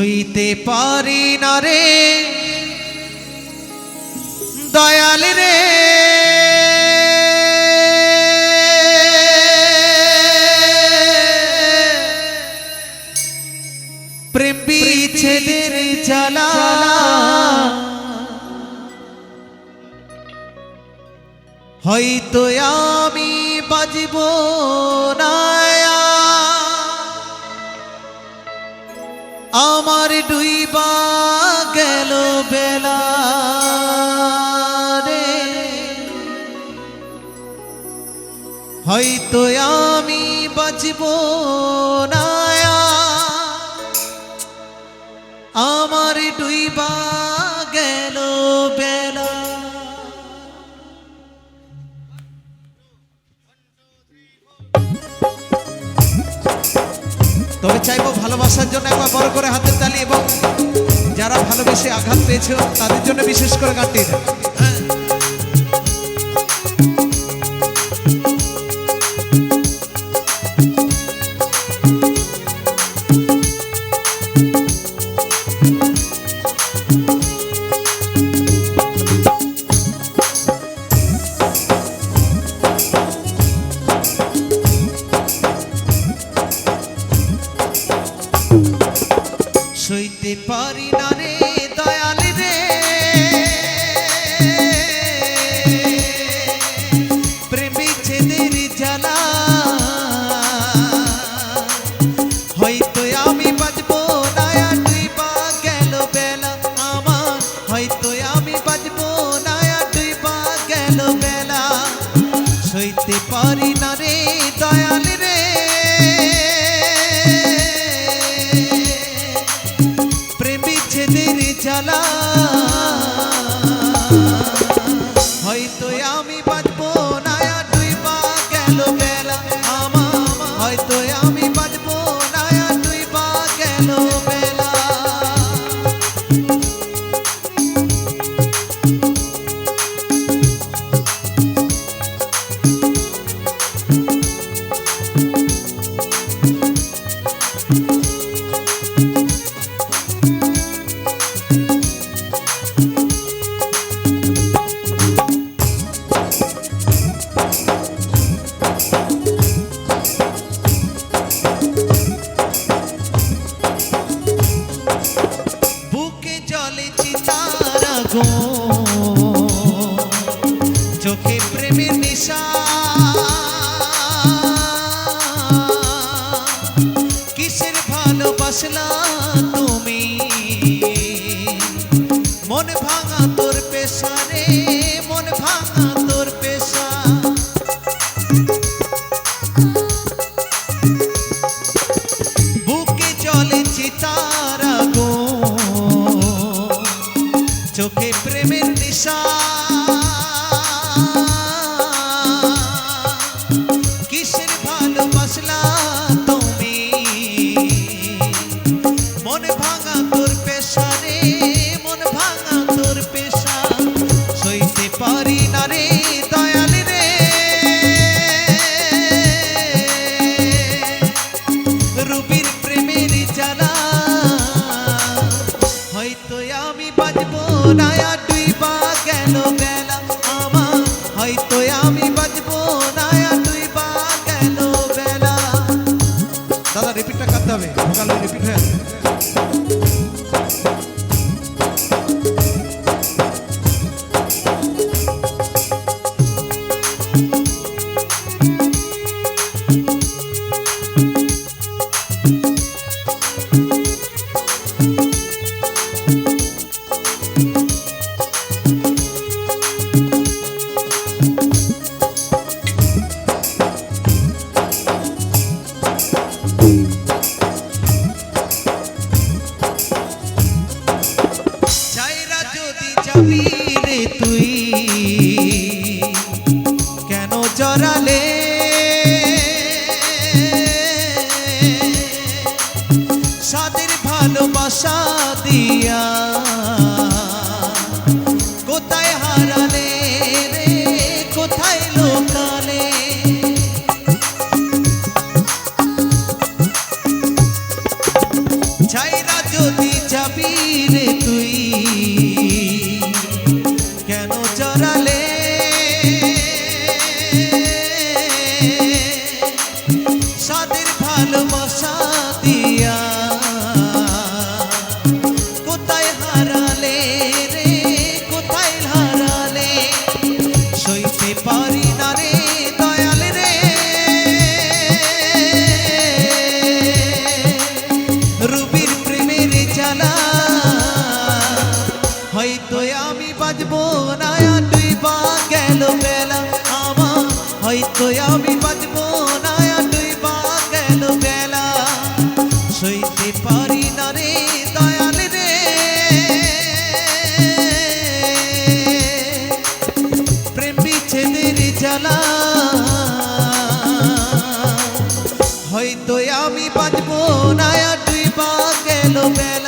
সইতে পারি না রে। দয়াল রে। প্রেম বিচ্ছেদের হয়তো আমি বাজব না। ডুইবা গেল বেলা রে। হয়তো আমি বাঁচব না। আমার ডুইবা চাইব ভালোবাসার জন্য একবার বড় করে হাতের তালি এবং যারা ভালোবেসে আঘাত পেয়েছে তাদের জন্য বিশেষ করে গানটি সইতে পারি না রে দয়াল রে। প্রেম বিচ্ছেদের জ্বালা। হয়তো আমি বাজবো না দুই পা গেল বেলা আমার। হয়তো আমি বাজবো না দুই পা গেল বেলা। সইতে পারি না রে দয়াল রে। হয়তো আমি বাজবো চোখে প্রেমের নিশা। কিসের ভালোবাসলা আমি বাজবো না তুই বা কেন বেলা? আমার হয়তো আমি বাজবো না তুই বা কেন বেলা? দাদা রিপিটটা কাটতে হবে। ভোকাল রিপিট হয়ে জড়ালে হয়তো আমি